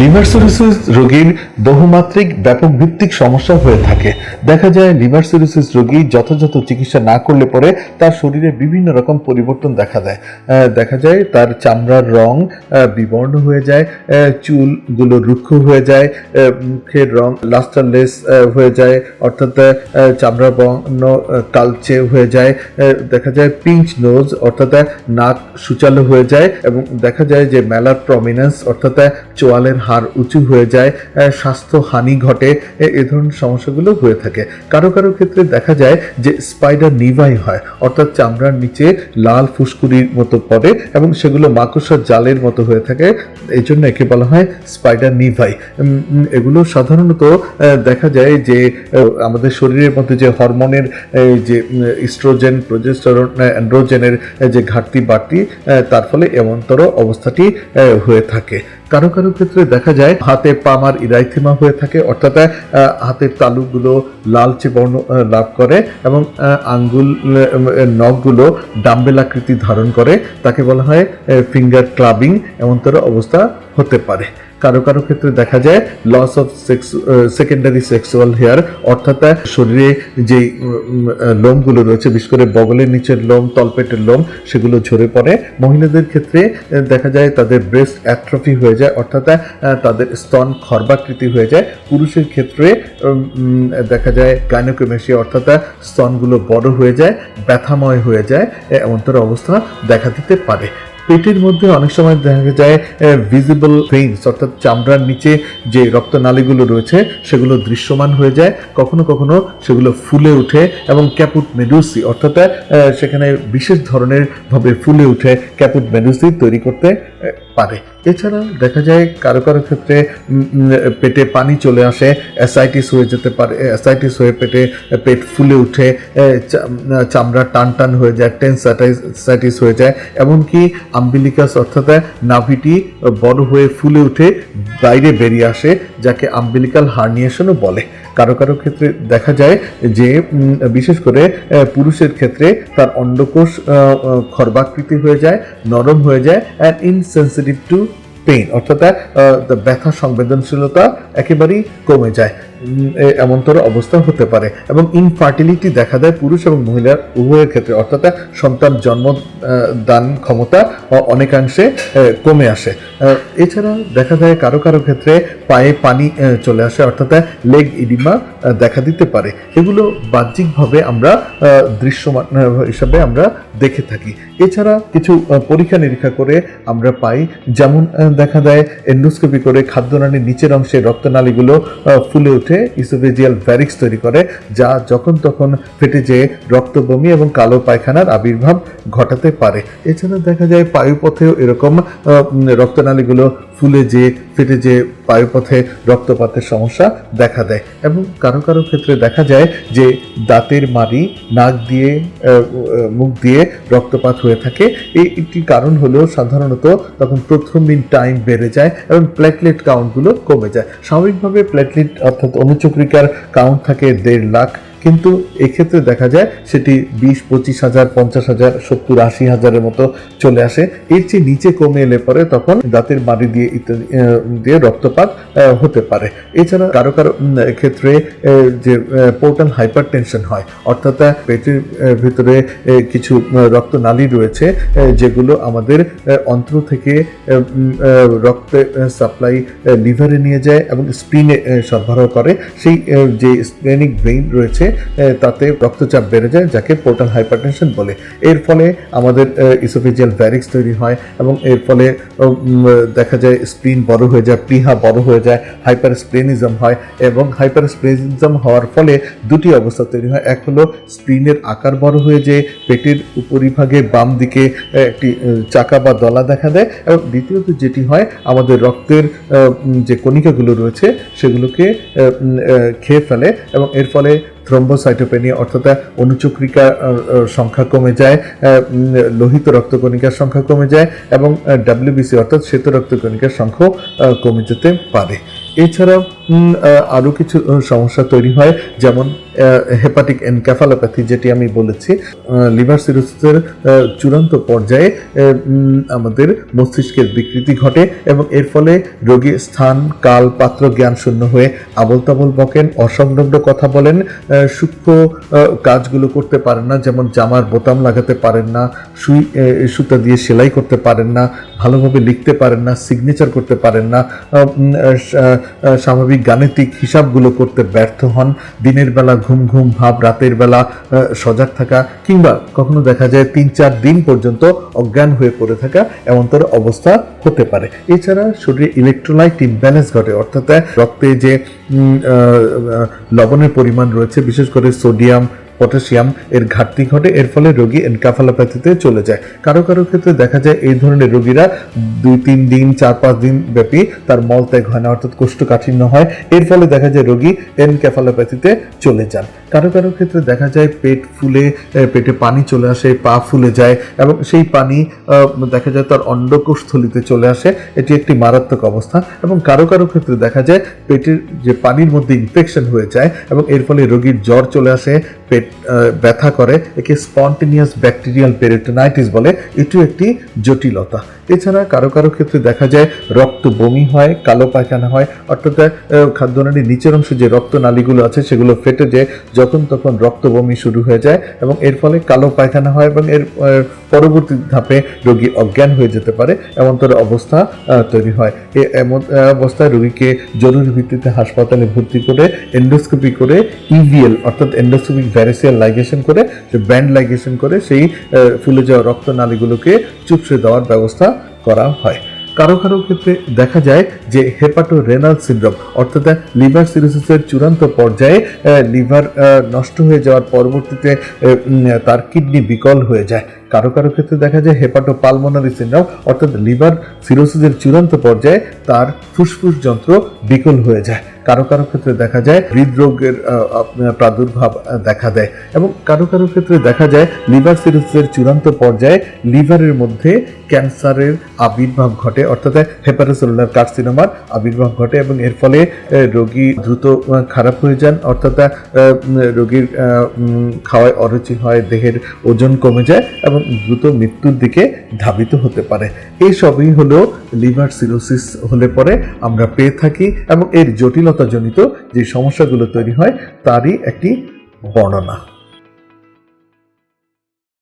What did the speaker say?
Liver cirrhosis রোগীর বহুমাত্রিক ব্যাপক ভিত্তিক সমস্যা হয়ে থাকে। দেখা যায় লিভার সিরোসিস রোগী যথাযথ চিকিৎসা না করলে পরে তার শরীরে বিভিন্ন রকম পরিবর্তন দেখা দেয়। দেখা যায় তার চামড়ার রং বিবর্ণ হয়ে যায় চুলগুলো রুক্ষ হয়ে যায় মুখের রং লাস্টারলেস হয়ে যায়, অর্থাৎ চামড়া বর্ণ কালচে হয়ে যায় দেখা যায় পিঞ্চ নোজ, অর্থাৎ নাক সুচালো হয়ে যায় এবং দেখা যায় যে মেলার প্রমিনেন্স অর্থাৎ চোয়ালের হাড় উঁচু হয়ে যায় স্বাস্থ্য হানি ঘটে, এ- ধরনের সমস্যাগুলো হয়ে থাকে। কারও কারও ক্ষেত্রে দেখা যায় যে স্পাইডার নিভাই হয়, অর্থাৎ চামড়ার নিচে লাল ফুসকুড়ির মতো পড়ে এবং সেগুলো মাকড়সার জালের মতো হয়ে থাকে এই জন্য একে বলা হয় স্পাইডার নিভাই এগুলো সাধারণত দেখা যায় যে আমাদের শরীরের মধ্যে যে হরমোনের যে ইস্ট্রোজেন প্রোজেস্টেরন অ্যান্ড্রোজেনের যে ঘাটতি বাড়তি তার ফলে এমনতর অবস্থাটি হয়ে থাকে। কারও কারও ক্ষেত্রে দেখা যায়, হাতে পামার ইরাইথিমা হয়ে থাকে, অর্থাৎ হাতের তালুগুলো লালচে বর্ণ লাভ করে এবং আঙ্গুল নখগুলো ডাম্বেল আকৃতি ধারণ করে। তাকে বলা হয় ফিঙ্গার ক্লাবিং এমনতর অবস্থা হতে পারে। কারও কারও ক্ষেত্রে দেখা যায় loss of sex secondary sexual hair অর্থাৎ শরীরে যে লোমগুলো রয়েছে, বিশেষ করে বগলের নিচের লোম, তলপেটের লোম, সেগুলো ঝরে পড়ে। মহিলাদের ক্ষেত্রে দেখা যায় তাদের ব্রেস্ট অ্যাট্রফি হয়ে যায়, অর্থাৎ তাদের স্তন খর্বাকৃতি হয়ে যায়। পুরুষের ক্ষেত্রে দেখা যায় গাইনোকোমেশিয়া অর্থাৎ স্তনগুলো বড় হয়ে যায়, ব্যথাময় হয়ে যায়, এ- এমনতর অবস্থা দেখা দিতে পারে। পেটের মধ্যে অনেক সময় দেখা যায় ভিজিবল ভেইনস অর্থাৎ চামড়ার নিচে যে রক্তনালীগুলো রয়েছে, সেগুলো দৃশ্যমান হয়ে যায়। কখনো কখনো সেগুলো ফুলে উঠে এবং ক্যাপুট মেডুসি অর্থাৎ সেখানে বিশেষ ধরনের ভাবে ফুলে উঠে ক্যাপুট মেডুসি তৈরি করতে। পারে। এছাড়া দেখা যায় কারও কারও ক্ষেত্রে পেটে পানি চলে আসে অ্যাসাইটিস হয়ে যেতে পারে অ্যাসাইটিস হয়ে পেটে, পেট ফুলে উঠে চামড়া টান টান হয়ে যায় টেন্সাইটিস হয়ে যায়, এমনকি আম্বিলিকাস অর্থাৎ নাভিটি বড় হয়ে ফুলে উঠে বাইরে বেরিয়ে আসে, যাকে আম্বিলিকাল হার্নিয়েশনও বলে। কারও কারও ক্ষেত্রে দেখা যায় যে বিশেষ করে পুরুষের ক্ষেত্রে তার অন্ডকোষ খর্বাকৃতি হয়ে যায়, নরম হয়ে যায় অ্যান্ড ইনসেন্সিটিভ টু পেইন অর্থাৎ ব্যথা, সংবেদনশীলতা একেবারেই কমে যায়। এমনতর অবস্থা হতে পারে। এবং ইনফার্টিলিটি দেখা দেয় পুরুষ এবং মহিলার উভয়ের ক্ষেত্রে। অর্থাৎ, সন্তান জন্ম দান ক্ষমতা অনেকাংশে কমে আসে। এছাড়া দেখা যায় কারও কারও ক্ষেত্রে পায়ে পানি চলে আসে। অর্থাৎ লেগ ইডিমা দেখা দিতে পারে। এগুলো বাহ্যিকভাবে আমরা দৃশ্যমান হিসাবে আমরা দেখে থাকি। এছাড়া কিছু পরীক্ষা নিরীক্ষা করে আমরা পাই। যেমন দেখা দেয় এন্ডোস্কোপি করে খাদ্যনালীর নিচের অংশে রক্তনালীগুলো ফুলে উঠে ইসোভেজিয়াল ভ্যারিক্স তৈরি করে, যা যখন তখন ফেটে যেয়ে রক্ত বমি এবং কালো পায়খানার আবির্ভাব ঘটাতে পারে। এছাড়া দেখা যায় পায়ুপথেও এরকম রক্তনালীগুলো ফুলে যে, ফেটে যে পায়ুপথে রক্তপাতের সমস্যা দেখা দেয়। এবং কারও কারও ক্ষেত্রে দেখা যায় যে, দাঁতের মারি নাক দিয়ে মুখ দিয়ে রক্তপাত হয়ে থাকে। এই একটি কারণ হলো সাধারণত তখন প্রথম দিন টাইম বেড়ে যায় এবং প্লেটলেট কাউন্টগুলো কমে যায়। স্বাভাবিকভাবে প্লেটলেট অর্থাৎ অনুচক্রিকার কাউন্ট থাকে দেড় লাখ। কিন্তু এক্ষেত্রে দেখা যায় সেটি বিশ, পঁচিশ হাজার, পঞ্চাশ হাজার, সত্তর, আশি হাজারের মতো চলে আসে। এর চেয়ে নিচে কমে এলে পরে তখন দাঁতের মাড়ি দিয়ে ইত্যাদি দিয়ে রক্তপাত হতে পারে। এছাড়া কারও কারও ক্ষেত্রে যে পোর্টাল হাইপার টেনশন হয়, অর্থাৎ পেটের ভিতরে কিছু রক্তনালী রয়েছে যেগুলো আমাদের অন্ত্র থেকে রক্তে সাপ্লাই লিভারে নিয়ে যায় এবং স্প্রিনে সরবরাহ করে। সেই যে স্প্লেনিক ভেইন রয়েছে তাতে রক্তচাপ বেড়ে যায়, যাকে পোর্টাল হাইপারটেনশন বলে। এর ফলে আমাদের ইসোফেজিয়াল ভ্যারিক্স তৈরি হয় এবং এর ফলে দেখা যায় স্প্লিন বড় হয়ে যায় প্লিহা বড় হয়ে যায় হাইপার স্প্লেনিজম হয় এবং হাইপার স্প্লেনিজম হওয়ার ফলে দুটি অবস্থা তৈরি হয়। এক হলো স্প্লিনের আকার বড় হয়ে যে পেটের উপরিভাগে বাম দিকে একটি চাকা বা দলা দেখা দেয় এবং দ্বিতীয়ত যেটি হয়, আমাদের রক্তের যে কণিকাগুলো রয়েছে, সেগুলোকে খেয়ে ফেলে এবং এর ফলে থ্রম্বোসাইটোপেনিয়া অর্থাৎ অনুচক্রিকা আহ, আহ, সংখ্যা কমে যায় লোহিত রক্তকণিকার সংখ্যা কমে যায় এবং ডাব্লিউবিসি অর্থাৎ শ্বেত রক্তকণিকার সংখ্যাও কমে যেতে পারে। এছাড়াও আরও কিছু সমস্যা তৈরি হয় যেমন হেপাটিক এনক্যাফালোপ্যাথি যেটি আমি বলেছি লিভার সিরোসিসের চূড়ান্ত পর্যায়ে আমাদের মস্তিষ্কের বিকৃতি ঘটে এবং এর ফলে রোগী স্থান, কাল, পাত্র, জ্ঞান শূন্য হয়ে আবল তাবল বকেন, অসংলগ্ন কথা বলেন সূক্ষ্ম কাজগুলো করতে পারেন না, যেমন জামার বোতাম লাগাতে পারেন না, সুই সুতা দিয়ে সেলাই করতে পারেন না, ভালোভাবে লিখতে পারেন না সিগনেচার করতে পারেন না স্বাভাবিক গাণিতিক হিসাবগুলো করতে ব্যর্থ হন, দিনের বেলা ঘুম ঘুম ভাব রাতের বেলা সজাগ থাকা কিংবা কখনো দেখা যায় তিন চার দিন পর্যন্ত অজ্ঞান হয়ে পড়ে থাকা এমনতর অবস্থা হতে পারে। এছাড়া শরীরে ইলেকট্রোলাইট ইমব্যালেন্স ঘটে, অর্থাৎ রক্তে যে লবণের পরিমাণ রয়েছে, বিশেষ করে সোডিয়াম পটাশিয়াম এর ঘাটতি ঘটে, এর ফলে রোগী এনকাফালোপ্যাথিতে চলে যায়। কারও কারও ক্ষেত্রে দেখা যায় এই ধরনের রোগীরা দুই, তিন দিন, চার, পাঁচ দিন ব্যাপী তার মল ত্যাগ হয় না, অর্থাৎ কোষ্ঠকাঠিন্য হয়। এর ফলে দেখা যায় রোগী এনক্যাফালোপ্যাথিতে চলে যান। কারও কারও ক্ষেত্রে দেখা যায় পেট ফুলে পেটে পানি চলে আসে, পা ফুলে যায় এবং সেই পানি দেখা যায় তার অন্ডকোষ্থলিতে চলে আসে। এটি একটি মারাত্মক অবস্থা এবং কারও কারও ক্ষেত্রে দেখা যায় পেটের যে পানির মধ্যে ইনফেকশন হয়ে যায় এবং এর ফলে রোগীর জ্বর চলে আসে পেট ব্যথা করে একে স্পন্টেনিয়াস ব্যাকটেরিয়াল পেরিটোনাইটিস বলে। এটিও একটি জটিলতা। এছাড়া কারও কারও ক্ষেত্রে দেখা যায় রক্ত বমি হয়, কালো পায়খানা হয়, অর্থাৎ খাদ্যনালীর নিচের অংশে যে রক্তনালীগুলো আছে সেগুলো ফেটে যায় যখন তখন রক্ত বমি শুরু হয়ে যায় এবং এর ফলে কালো পায়খানা হয় এবং এর পরবর্তী ধাপে রোগী অজ্ঞান হয়ে যেতে পারে এমনতর অবস্থা তৈরি হয়। এমন অবস্থায় রোগীকে জরুরি ভিত্তিতে হাসপাতালে ভর্তি করে এন্ডোস্কোপি করে ইভিএল অর্থাৎ এন্ডোস্কোপিক ভ্যারিসিয়াল লাইগেশন করে ব্যান্ড লাইগেশন করে সেই ফুলে যাওয়া রক্তনালীগুলোকে চুপসে দেওয়ার ব্যবস্থা করা হয়। কারও কারও ক্ষেত্রে দেখা যায় যে হেপাটো রেনাল সিন্ড্রোম, অর্থাৎ লিভার সিরোসিসের চূড়ান্ত পর্যায়ে লিভার নষ্ট হয়ে যাওয়ার পরবর্তীতে তার কিডনি বিকল হয়ে যায়। কারও কারও ক্ষেত্রে দেখা যায় হেপাটো পালমোনারি সিন্ড্রোম অর্থাৎ লিভার সিরোসিসের চূড়ান্ত পর্যায়ে তার ফুসফুস যন্ত্র বিকল হয়ে যায়। কারও কারও ক্ষেত্রে দেখা যায় হৃদরোগের প্রাদুর্ভাব দেখা দেয় এবং কারও কারও ক্ষেত্রে দেখা যায় লিভার সিরোসিসের চূড়ান্ত পর্যায়ে লিভারের মধ্যে ক্যান্সারের আবির্ভাব ঘটে, অর্থাৎ হেপাটোসেলুলার কার্সিনোমার আবির্ভাব ঘটে এবং এর ফলে রোগী দ্রুত খারাপ হয়ে যান, অর্থাৎ রোগীর খাওয়ায় অরুচি হয়, দেহের ওজন কমে যায় এবং দ্রুত মৃত্যুর দিকে ধাবিত হতে পারে। এই সবই হলো লিভার সিরোসিস হলে পরে আমরা পেয়ে থাকি এবং এর জটিলতাজনিত যে সমস্যাগুলো তৈরি হয়, তারই একটি বর্ণনা।